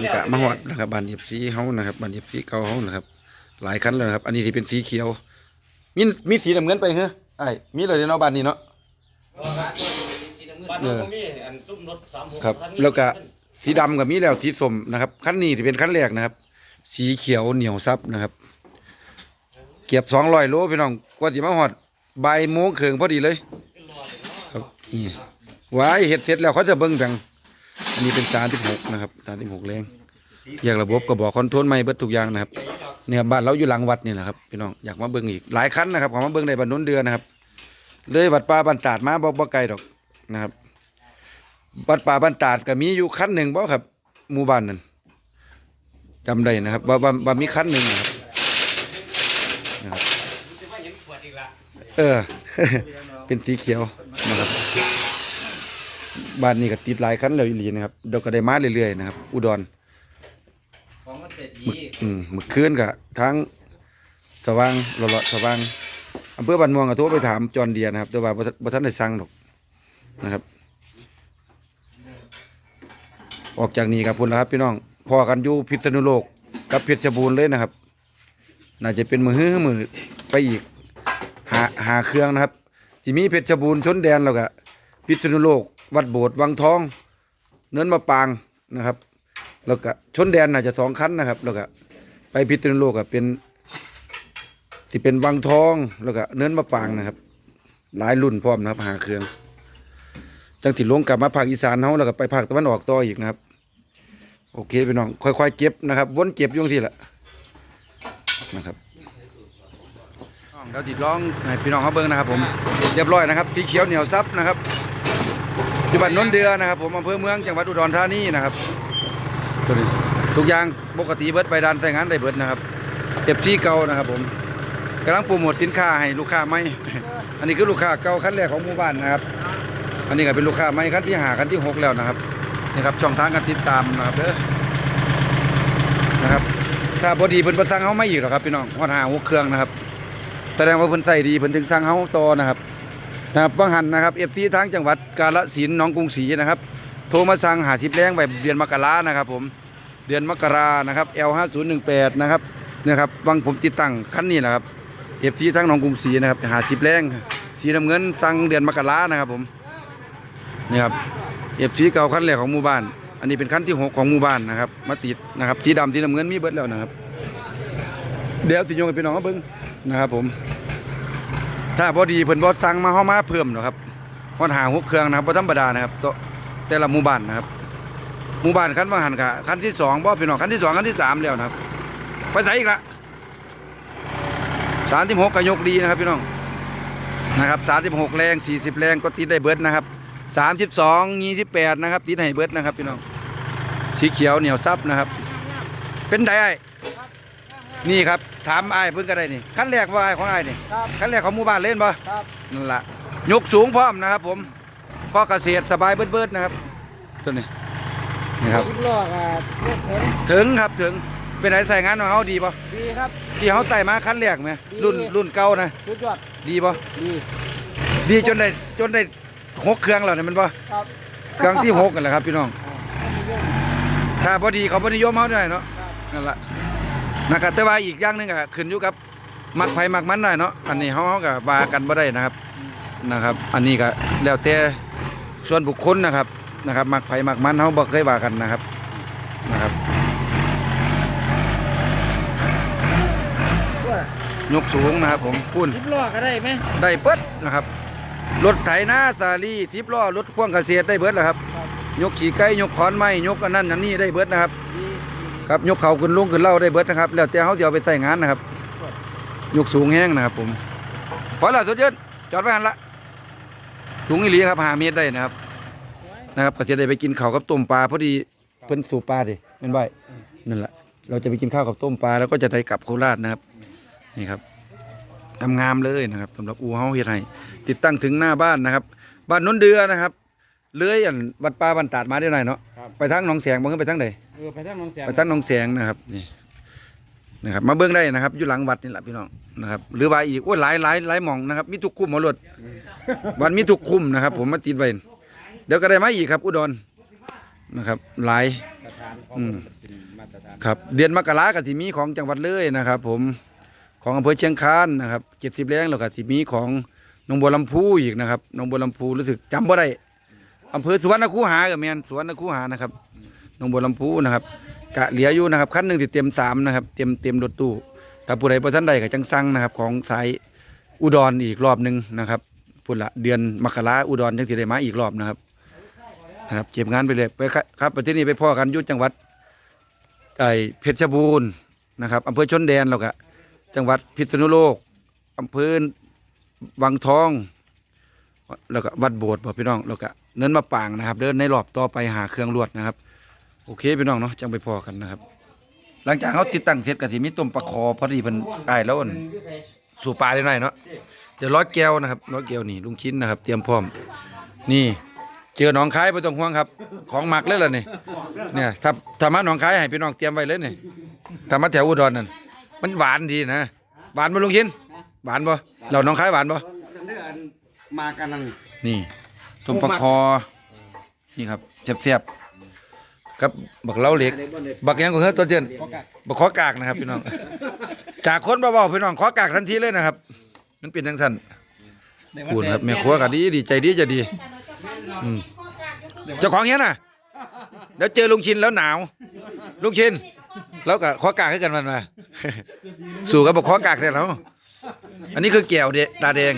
นี่กะมาฮอดนะครับบานเย็บสีเฮานะครับบานเย็บสีเก่าเฮานะครับ หลายคันแล้วนะครับ อันนี้ที่เป็นสีเขียว มีมีสีน้ำเงินไปเหรอไอ้ายมีเลยเนาะบานนี้เนาะบ้านน้องมีอันซุ่มรถสามหกครับ แล้วก็สีดำก็มีแล้วสีส้มนะครับคันนี้ที่เป็นคันแรกนะครับ สีเขียวเหนียวซับนะครับเก็บสองร้อยโลพี่น้องกว่าสิมาฮอดบ่ายโมงครึ่งพอดีเลย ครับนี่ไว้เห็ดเสร็จแล้วเขาจะเบิ่งจัง อันนี้เป็นสารที่หกนะครับสารที่หกแรงแยากระบบก็บอกคอนโทรลไม่เบิดทุกอย่างนะครับเนี่ยบ้านเราอยู่หลังวัดนี่แหละครับพี่น้องอยากมาเบิ่งอีกหลายคันนะครับขอมาเบิ่งในบ้านโน้นเดือนนะครับ เลยวัดป่าบ้านตาดมาบ่บ่ไกลดอกนะครับวัดป่าบ้านตาดก็มีอยู่คันหนึ่งบ่ครับหมู่บ้านนั้นจำได้นะครับว่าว่าว่ามีคันหนึ่งนะครับนะครับ เออ เป็นสีเขียวนะครับ บ้านนี้ก็ติดหลายคันเลยอีหลีนะครับเดี๋ยวก็ได้มาเรื่อยๆนะครับ อุดรของมันเสร็จมึดีกอืมมึกคืนกับทั้งสว่างหล่อๆสว่างอำเภอบ้านม่วงก็โทรไปถามจอนเดียนะครับ แต่ว่าบ่ทันบ่ทันได้สั่งดอกนะครับออกจากนี้ครับพุ่นแล้วครับพี่น้องพอกันอยู่พิษณุโลกกับเพชรบูรณ์เลยนะครับ น่าจะเป็นมือฮื้อมือไปอีกหาหาเครื่องนะครับสิมีเพชรบูรณ์ชนแดนแล้วก็พิษณุโลก วัดโบสถ์วังทอง เนินมะปางนะครับ แล้วก็ชนแดนน่าจะสองคันนะครับ แล้วก็ไปพิษณุโลกก็เป็นสิเป็นวังทองแล้วก็เนินมะปางนะครับ หลายรุ่นพร้อมนะครับหาเครื่องจังติลงกลับมาภาคอีสานเฮาแล้วก็ไปภาคตะวันออกต่ออีกนะครับ โอเคพี่น้องค่อยๆเจ็บนะครับวนเจ็บยุ่งที่ละนะครับเราติดร้องให้พี่น้องเขาเบิ้งนะครับผมเรียบร้อยนะครับสีเขียวเหนียวซับนะครับ อยู่บ้านนนเดือนะครับ ผมอำเภอเมืองจังหวัดอุดรธานีนะครับตัวนี้ทุกอย่างปกติเบิดไปดานใส่งานได้เบิดนะครับเก็บซีเก่านะครับ ผมกำลังโปรโมทสินค้าให้ลูกค้าใหม่อันนี้คือลูกค้าเก่าขั้นแรกของหมู่บ้านนะครับ อันนี้ก็เป็นลูกค้าใหม่ขั้นที่หาขั้นที่หกแล้วนะครับนี่ครับช่องทางการติดตามนะครับเด้อนะครับถ้าบดีเพิ่นประสั่งเขาไม่อีกหรอกครับพี่น้องฮอดหาหัวเครื่องนะครับแสดงว่าเพิ่นใส่ดีเพิ่นถึงสั่งเฮาต่อนะครับ นะครับบางหันนะครับ FC ทางจังหวัดกาฬสินธุ์หนองกรุงศรีนะครับ โทรมาสั่งหาสิบแรงไปเดือนมกรานะครับผมเดือนมกรานะครับ L5018 นะครับเนี่ยครับบางผมติดตั้งคันนี้นะครับ FC ทางหนองกรุงศรีนะครับหาสิบแรงสีน้ำเงินสั่งเดือนมกรานะครับผมนี่ครับ FC เก่าคันแรกของหมู่บ้าน อันนี้เป็นคันที่หกของหมู่บ้านนะครับมาติดนะครับสีดำสีน้ำเงินมีเบิดแล้วนะครับ เดี๋ยวสิโยงให้พี่น้องเขาเบิ่งนะครับผม ถ้าพอดีเพิ่นบ่สั่งมาเฮามาเพิ่มนะครับฮอดหาหกเครื่องนะครับบ่ธรรมดานะครับโตแต่ละหมู่บ้านนะครับหมู่บ้านคันว่าหันกะคันที่สองบ่พี่น้องคันที่สองคันที่สามแล้วนะครับ ไปใส่อีกละสามสิบหกก็ยกดีนะครับพี่น้องนะครับสามสิบหกแรงสี่สิบแรงก็ติดได้เบิดนะครับสามสิบสองยี่สิบแปดนะครับติดให้เบิดนะครับพี่น้องสีเขียวเหนียวซับนะครับ เป็นไดไอ นี่ครับถามไอ้ายเพิ่งก็ได้นี่ขั้นแรกว่าไอ้ายของไอ้ายนี่ครับ ขั้นแรกของหมู่บ้านเล่นปะครับ นั่นละยกสูงพร้อมนะครับ ผมก็เกษตรสบายเบิดๆนะครับตัวนี้นี่ครับทุกลอกอะรถเข็นถึงครับถึงเป็นไหนใส่งานของเขาดีปะดีครับ ที่เขาใส่มาขั้นแรกไหมดีรุ่นรุ่นเก่านะสุดยอด ดีปะดี ดีจนได้จนได้หกเครื่องแล้วเนี่ยมันปะครับเครื่องที่หกกันแหละครับพี่น้องถ้าพอดีเขาพอนิยมเขาได้เนาะครับนั่นแหละ นะครับแต่ว่าอีกอย่างหนึงก็ขึ้นอยู่กับมักไผมักมันได้เนาะอันนี้เขาเขาก็ว่ากันบ่ได้นะครับนะครับ อันนี้ก็แล้วแต่ส่วนบุคคลนะครับนะครับมักไผมักมันเขาบ่เคยว่ากันนะครับนะครับ ว่ายกสูงนะครับผมพุ่นทุกลอกก็ได้ไหมได้เบิดนะครับ รถไถนาสาลีสิบล้อรถพ่วงเกษตรได้เบิดแหละครับครับ ยกขี่ไก่ยกขอนไม้ยกอันนั้นอันนี้ได้เบิดนะครับ ดี ครับยกเขาขึ้นลุงขึ้นเล่าได้เบิดนะครับ แล้วแต่เขาจะเอาไปใส่งานนะครับยกสูงแห้งนะครับ ผมพอแล้วสุดยอดจอดไว้หันละสูงอีหลีครับหาเมตรได้นะครับ นะครับก็จะได้ไปกินข้าวกับต้มปลาพอดีเพิ่นสูบปลาดิเป็นใบนั่นแหละเราจะไปกินข้าวกับต้มปลาแล้วก็จะได้กลับโคราชนะครับ นี่ครับทำงามเลยนะครับสำหรับอูเฮาเฮ็ดให้ติดตั้งถึงหน้าบ้านนะครับ บ้านนนเดือนะครับเลื้อยอันวัดป่าบ้านตาดมาได้หน่อยเนาะ ไปทางหนองแสงบ่ขึ้นไปทางใดเออไปทางหนองแสงไปตั้งหนองแสงนะครับนี่นะครับ มาเบิ้งได้นะครับอยู่หลังวัดนี่แหละพี่น้องนะครับ หรือว่าอีกโอ้ยหลายหลายหลายหม่องนะครับมีทุกคุ้มหมดเลยวันมีทุกคุ้มนะครับ ผมมาติดไว้เดี๋ยวก็ได้มาอีกครับ อุดรนะครับ หลายสถานานของอืมมันเป็นมาตรฐานครับ เดือนมกราก็สิมีของจังหวัดเลยนะครับ ผมของอำเภอเชียงคานนะครับเจ็ดสิบแรงแล้วก็สิมีของหนองบัวลำพูอีกนะครับหนองบัวลำพูรู้สึกจำบ่ได้ อำเภอสุวรรณคูหากับแมนสุวรรณคูหานะครับหนองบัวลำพูนะครับกะเหลืออยู่นะครับคันหนึ่งที่เต็มสามนะครับเต็มเต็มรถตู้ถ้าผู้ใดบ่ทันใดก็จังสั่งนะครับ ของสายอุดรอีกรอบหนึ่งนะครับพุ่นละเดือนมกราอุดรจังสิได้มาอีกรอบนะครับนะครับเก็บงานไปเลยไปครับไปที่นี่ไปพ่อกันยุทธจังหวัดไอ้เพชรบูรณ์นะครับอำเภอชนแดนแล้วก็จังหวัดพิษณุโลกอำเภอวังทอง แล้วก็วัดโบสถ์บ่พี่น้องแล้วก็เนินมาปางนะครับ เดินในรอบต่อไปหาเครื่องลวดนะครับ โอเคพี่น้องเนาะจังไปพอกันนะครับ หลังจากเขาติดตั้งเสร็จก็สิมีต้มปลาคอพอดีเพิ่นอ้ายแล้วอ่นสู่ปลาได้หน่อยเนาะเดี๋ยวร้อยแก้วนะครับร้อยแก้วนี่ลุงชิ้นนะครับ เตรียมพร้อม นี่ เจอหนองคายไม่ต้องห่วงครับ ของหมักเลยล่ะนี่เนี่ยถ้าถ้ามาหนองคายให้พี่น้องเตรียมไว้เลยนี่ถ้ามาแถวอุดรนั่นมันหวานดีนะหวานบ่ลุงชินหวานบ่เราหนองคายหวานบ่ มากันนั่นนี่ต้มปลาคอ นี่ครับแซ่บๆกับบักเหล้าเหล็ก บักหยังก็เฮ้ยตัวเจนบักขอกากนะครับพี่น้อง จากคนเบาๆพี่น้องขอกากทันทีเลยนะครับ มันเป็นจังซั่นพูดครับแม่ครัวก็ดีดีใจดีจะดีอืมเจ้าของเฮียน่ะเดี๋ยวเจอลุงชินแล้วหนาว ลุงชิน แล้วก็ขอกากให้กันมันมาสู่กับบอกขอกากแต่แล้วอันนี้คือแก้วเดะตาแดง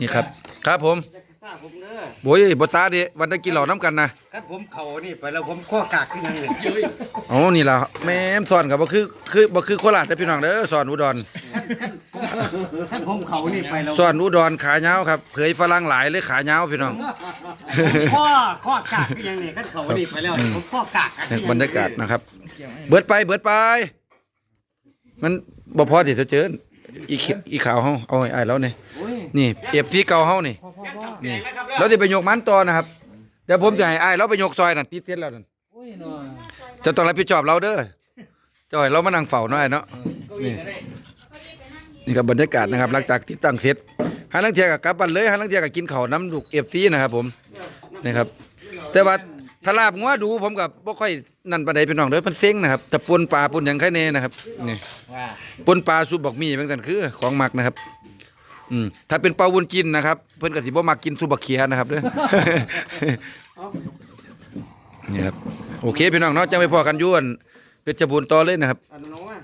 นี่ครับ ครับผมทราบผมเด้อโอ้ยบซาเดะวันตะกินเหล่าน้ำกันนะคันผมเข่านี่ไปแล้วผมข้อกากขึ้นยังไงอ๋อนี่ล่ะแม่มสอนกับบ่คือคือบ่คือโคราชเด้อพี่น้องเด้อสอนอุดรคันผมเข่านี่ไปแล้วสอนอุดรขายาวครับเผยฝรั่งหลายเลยขายาวพี่น้อง ข้อข้อกากขึ้นยังไงคันเข่านี่ไปแล้วผมข้อกากเนี่ยบรรยากาศนะครับ เบิดไปเบิดไป มันบ่พอที่จะเจออีขอีขาวเฮาเอาให้อ้ายแล้วนี่โอ้ย นี่เอฟซีเก่าเฮานี่นี่ เราจะไปยกมันต่อนะครับเดี๋ยวผมจะให้อ้ายเราไปยกซอยนั่นติดเสร็จแล้วนั่นโอ้ยเนาะเจะต้องรับผิดชอบเราเด้อเจ้าให้เรามานั่งเฝ้าหน่อยเนาะนี่นี่ครับบรรยากาศนะครับหลังจากที่ตั้งเสร็จหาลังเทียกับกลับบ้านเลยหาลังเทียกับกินข้าวน้ำลูกเอฟซีนะครับผมนี่ครับ แต่ว่าถ้าลาบงัวดูผมกับบ่ค่อยนั่นปานใดพี่น้องเด้อมันเซ็งนะครับแต่ปนปลาปนหยังไข่แน่นะครับนี่ว่า ปนปลาซุปบักหมี่เหมือนกันคือของหมักนะครับ อืมถ้าเป็นปลาวุ้นจินนะครับ เพิ่นก็สิบ่มากินซุบักเขียนะครับเด้อ นี่ครับโอเคพี่น้องเนาะจังไปพอกันอยวนเพชรบูรณ์ต่อเลยนะครับ อันน้องว่า